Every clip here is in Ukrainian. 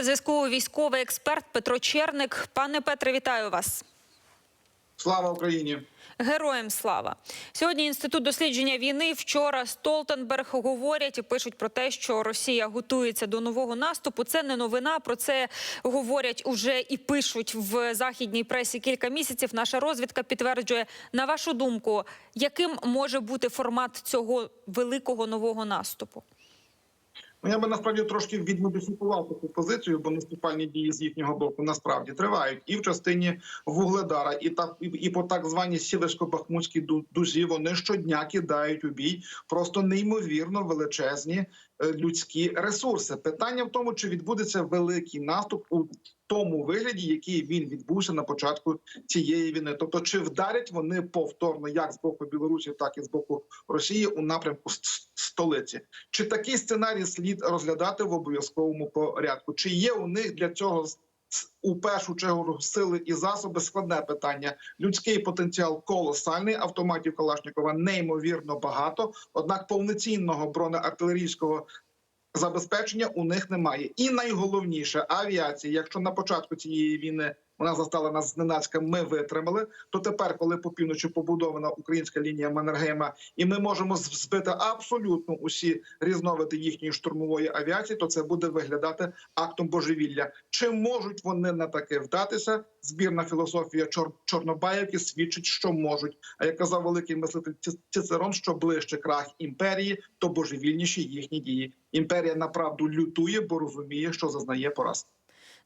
на зв'язку військовий експерт Петро Черник. Пане Петре, вітаю вас. Слава Україні! Героям слава сьогодні. Інститут дослідження війни вчора Столтенберг говорять і пишуть про те, що Росія готується до нового наступу. Це не новина. Про це говорять уже і пишуть в західній пресі кілька місяців. Наша розвідка підтверджує. На вашу думку, яким може бути формат цього великого нового наступу? Ну я би насправді трошки відмодифікував таку позицію, бо наступальні дії з їхнього боку насправді тривають. І в частині вугледара, і так і, і по так званій сіверсько-бахмутській ду- дузі вони щодня кидають у бій просто неймовірно величезні людські ресурси. Питання в тому, чи відбудеться великий наступ у тому вигляді, який він відбувся на початку цієї війни. Тобто, чи вдарять вони повторно, як з боку Білорусі, так і з боку Росії у напрямку столиці? Чи такий сценарій слід розглядати в обов'язковому порядку? Чи є у них для цього у першу чергу сили і засоби? Складне питання. Людський потенціал колосальний. Автоматів Калашникова неймовірно багато. Однак повноцінного бронеартилерійського забезпечення у них немає. І найголовніше авіація. Якщо на початку цієї війни вона застала нас зненацька, ми витримали. То тепер, коли по півночі побудована українська лінія Маннергейма, і ми можемо збити абсолютно усі різновиди їхньої штурмової авіації, то це буде виглядати актом божевілля. Чи можуть вони на таке вдатися? Збірна філософія Чор- Чорнобаївки свідчить, що можуть. А як казав великий мислитель Цицерон, що ближче крах імперії, то божевільніші їхні дії. Імперія направду лютує, бо розуміє, що зазнає поразки.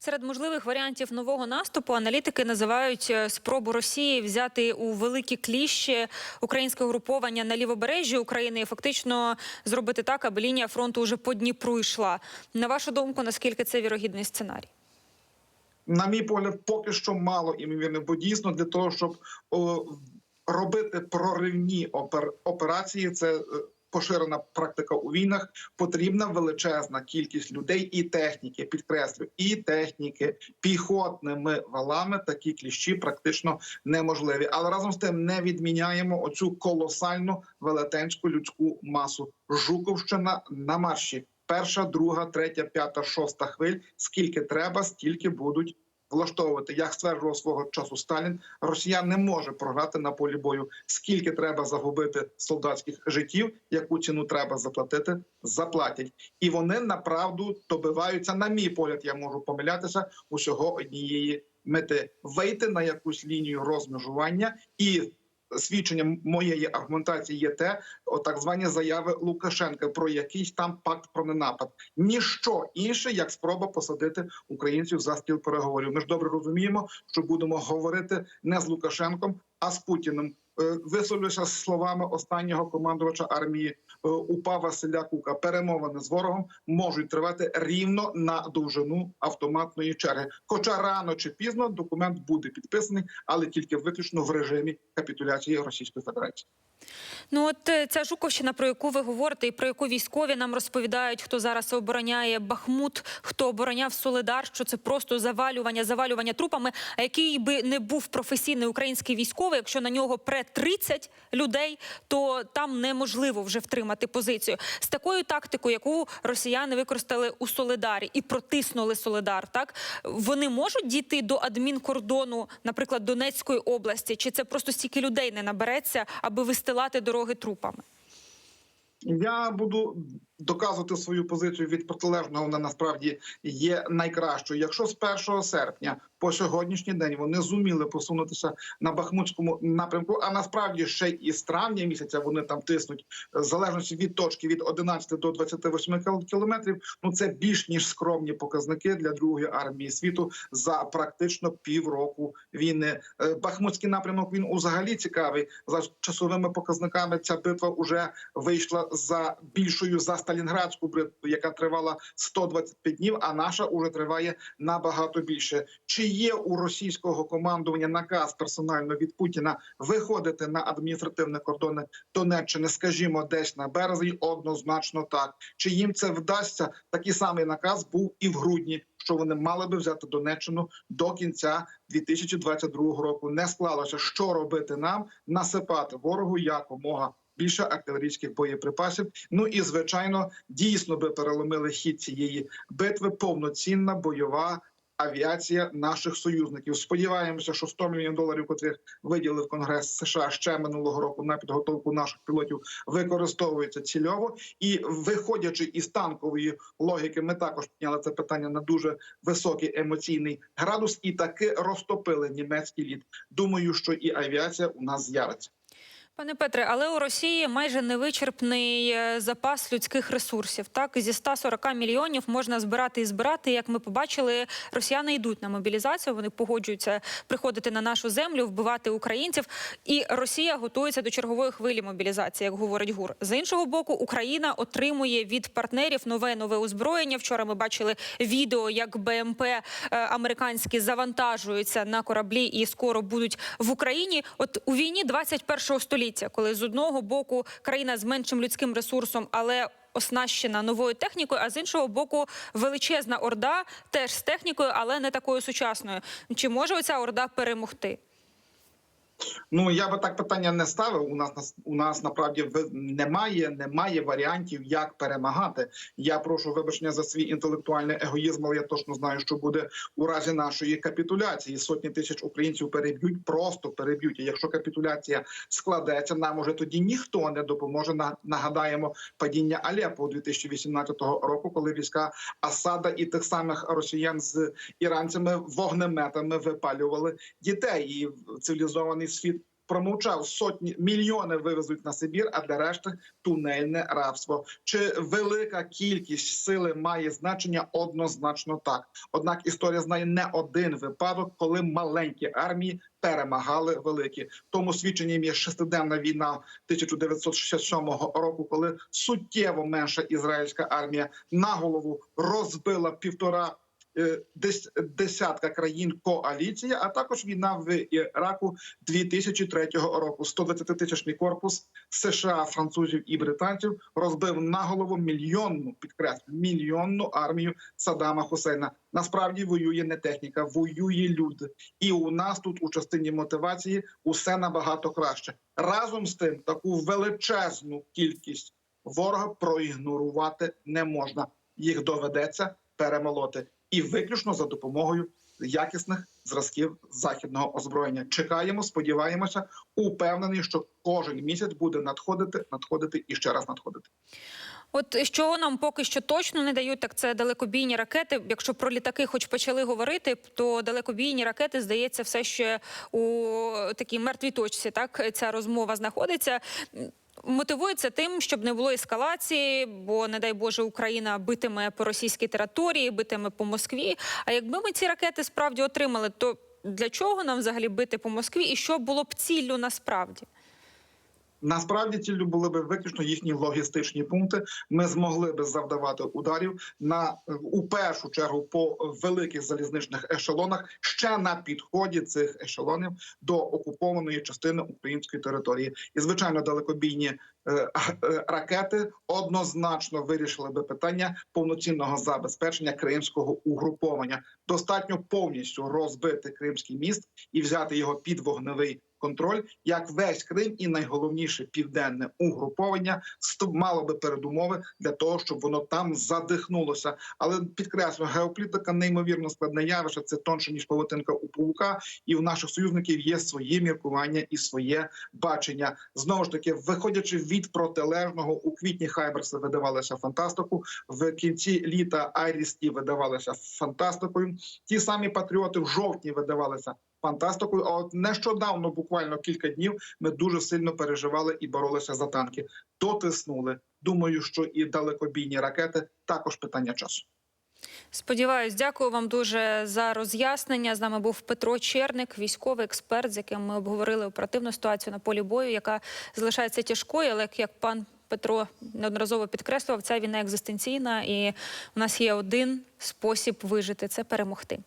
Серед можливих варіантів нового наступу аналітики називають е, спробу Росії взяти у великі кліщі українське угруповання на лівобережжі України і фактично зробити так, аби лінія фронту уже по Дніпру йшла. На вашу думку, наскільки це вірогідний сценарій? на мій погляд, поки що мало імовірно, бо дійсно для того, щоб о, робити проривні опер, операції, це е, поширена практика у війнах. Потрібна величезна кількість людей і техніки. Підкреслю, і техніки піхотними валами такі кліщі практично неможливі. Але разом з тим не відміняємо оцю колосальну велетенську людську масу. Жуковщина на марші. Перша, друга, третя, п'ята, шоста хвиль. Скільки треба, стільки будуть влаштовувати. Як стверджував свого часу Сталін, Росія не може програти на полі бою. Скільки треба загубити солдатських життів, яку ціну треба заплатити, заплатять. І вони направду добиваються. На мій погляд, я можу помилятися усього однієї мети вийти на якусь лінію розмежування і. Свідченням моєї аргументації є те, о, так звані заяви Лукашенка про якийсь там пакт про ненапад. Ніщо інше, як спроба посадити українців за стіл переговорів. Ми ж добре розуміємо, що будемо говорити не з Лукашенком, а з Путіним. Е, Висловлюся словами останнього командувача армії УПА Василя Кука. Перемовини з ворогом можуть тривати рівно на довжину автоматної черги. Хоча рано чи пізно документ буде підписаний, але тільки виключно в режимі капітуляції Російської Федерації. Ну от е, ця Жуковщина, про яку ви говорите, і про яку військові нам розповідають, хто зараз обороняє Бахмут, хто обороняв Соледар, що це просто завалювання, завалювання трупами. А який би не був професійний український військовий, якщо на нього пре 30 людей, то там неможливо вже втримати позицію з такою тактикою, яку росіяни використали у Соледарі і протиснули Соледар. Так вони можуть дійти до адмінкордону, наприклад, Донецької області, чи це просто стільки людей не набереться, аби вистилати дороги трупами? Я буду доказувати свою позицію від протилежного. Вона насправді є найкращою. Якщо з 1 серпня по сьогоднішній день вони зуміли посунутися на бахмутському напрямку, а насправді ще і з травня місяця вони там тиснуть в залежності від точки від 11 до 28 кіл- кілометрів. Ну це більш ніж скромні показники для другої армії світу за практично півроку війни. Е, Бахмутський напрямок він взагалі цікавий за часовими показниками. Ця битва вже вийшла за більшою за Сталінградську битву, яка тривала 125 днів. А наша уже триває набагато більше. Чи є у російського командування наказ персонально від Путіна виходити на адміністративні кордони Донеччини, скажімо, десь на березень? Однозначно так. Чи їм це вдасться? Такий самий наказ був і в грудні. Що вони мали би взяти Донеччину до кінця 2022 року? Не склалося, що робити нам насипати ворогу якомога більше артилерійських боєприпасів. Ну і звичайно, дійсно би переломили хід цієї битви повноцінна бойова. Авіація наших союзників. Сподіваємося, що 100 мільйонів доларів, котрих виділив Конгрес США ще минулого року на підготовку наших пілотів, використовується цільово. І виходячи із танкової логіки, ми також підняли це питання на дуже високий емоційний градус, і таки розтопили німецький лід. Думаю, що і авіація у нас з'явиться. Пане Петре, але у Росії майже невичерпний е, запас людських ресурсів. Так зі 140 мільйонів можна збирати і збирати. Як ми побачили, росіяни йдуть на мобілізацію. Вони погоджуються приходити на нашу землю, вбивати українців. І Росія готується до чергової хвилі мобілізації, як говорить ГУР. З іншого боку, Україна отримує від партнерів нове нове озброєння. Вчора ми бачили відео, як БМП е, американські завантажуються на кораблі і скоро будуть в Україні. От у війні 21-го століття, коли з одного боку країна з меншим людським ресурсом, але оснащена новою технікою, а з іншого боку, величезна орда теж з технікою, але не такою сучасною. Чи може оця орда перемогти? Ну я би так питання не ставив. У нас у нас направді немає, немає варіантів, як перемагати. Я прошу вибачення за свій інтелектуальний егоїзм, але я точно знаю, що буде у разі нашої капітуляції. Сотні тисяч українців переб'ють, просто переб'ють. І якщо капітуляція складеться, нам уже тоді ніхто не допоможе. На- Нагадаємо падіння Алеппо у 2018 року, коли війська Асада і тих самих росіян з іранцями вогнеметами випалювали дітей. І цивілізований світ промовчав сотні мільйони вивезуть на Сибір, а для решти тунельне рабство. Чи велика кількість сили має значення? Однозначно так. Однак історія знає не один випадок, коли маленькі армії перемагали великі. Тому свідченням є шестиденна війна 1967 року, коли суттєво менша ізраїльська армія на голову розбила півтора десятка країн коаліції, а також війна в Іраку 2003 року. 120 тисячний корпус США, французів і британців розбив на голову мільйонну підкреслю мільйонну армію Саддама Хусейна. Насправді воює не техніка, воює люди. І у нас тут у частині мотивації усе набагато краще. Разом з тим, таку величезну кількість ворога проігнорувати не можна. Їх доведеться перемолоти і виключно за допомогою якісних зразків західного озброєння. Чекаємо, сподіваємося, упевнений, що кожен місяць буде надходити, надходити і ще раз надходити. От що нам поки що точно не дають, так це далекобійні ракети. Якщо про літаки, хоч почали говорити, то далекобійні ракети здається, все ще у такій мертвій точці. Так ця розмова знаходиться. Мотивується тим, щоб не було ескалації, бо не дай Боже Україна битиме по російській території, битиме по Москві. А якби ми ці ракети справді отримали, то для чого нам взагалі бити по Москві, і що було б ціллю насправді? Насправді ціллю були б виключно їхні логістичні пункти. Ми змогли би завдавати ударів на у першу чергу по великих залізничних ешелонах, ще на підході цих ешелонів до окупованої частини української території. І звичайно, далекобійні е, е, ракети однозначно вирішили би питання повноцінного забезпечення кримського угруповання. Достатньо повністю розбити Кримський міст і взяти його під вогневий контроль, як весь Крим, і найголовніше південне угруповання мало би передумови для того, щоб воно там задихнулося. Але підкреслю, геополітика неймовірно складне явище. Це тонше ніж павутинка у паука, і в наших союзників є своє міркування і своє бачення. Знову ж таки, виходячи від протилежного, у квітні Хайберси видавалися фантастику. В кінці літа Айрісті видавалися фантастикою. Ті самі патріоти в жовтні видавалися фантастикою. А от нещодавно, буквально кілька днів, ми дуже сильно переживали і боролися за танки. Дотиснули. Думаю, що і далекобійні ракети також питання часу. Сподіваюсь, дякую вам дуже за роз'яснення. З нами був Петро Черник, військовий експерт, з яким ми обговорили оперативну ситуацію на полі бою, яка залишається тяжкою, але як пан Петро неодноразово підкреслював, ця війна екзистенційна, і у нас є один спосіб вижити це перемогти.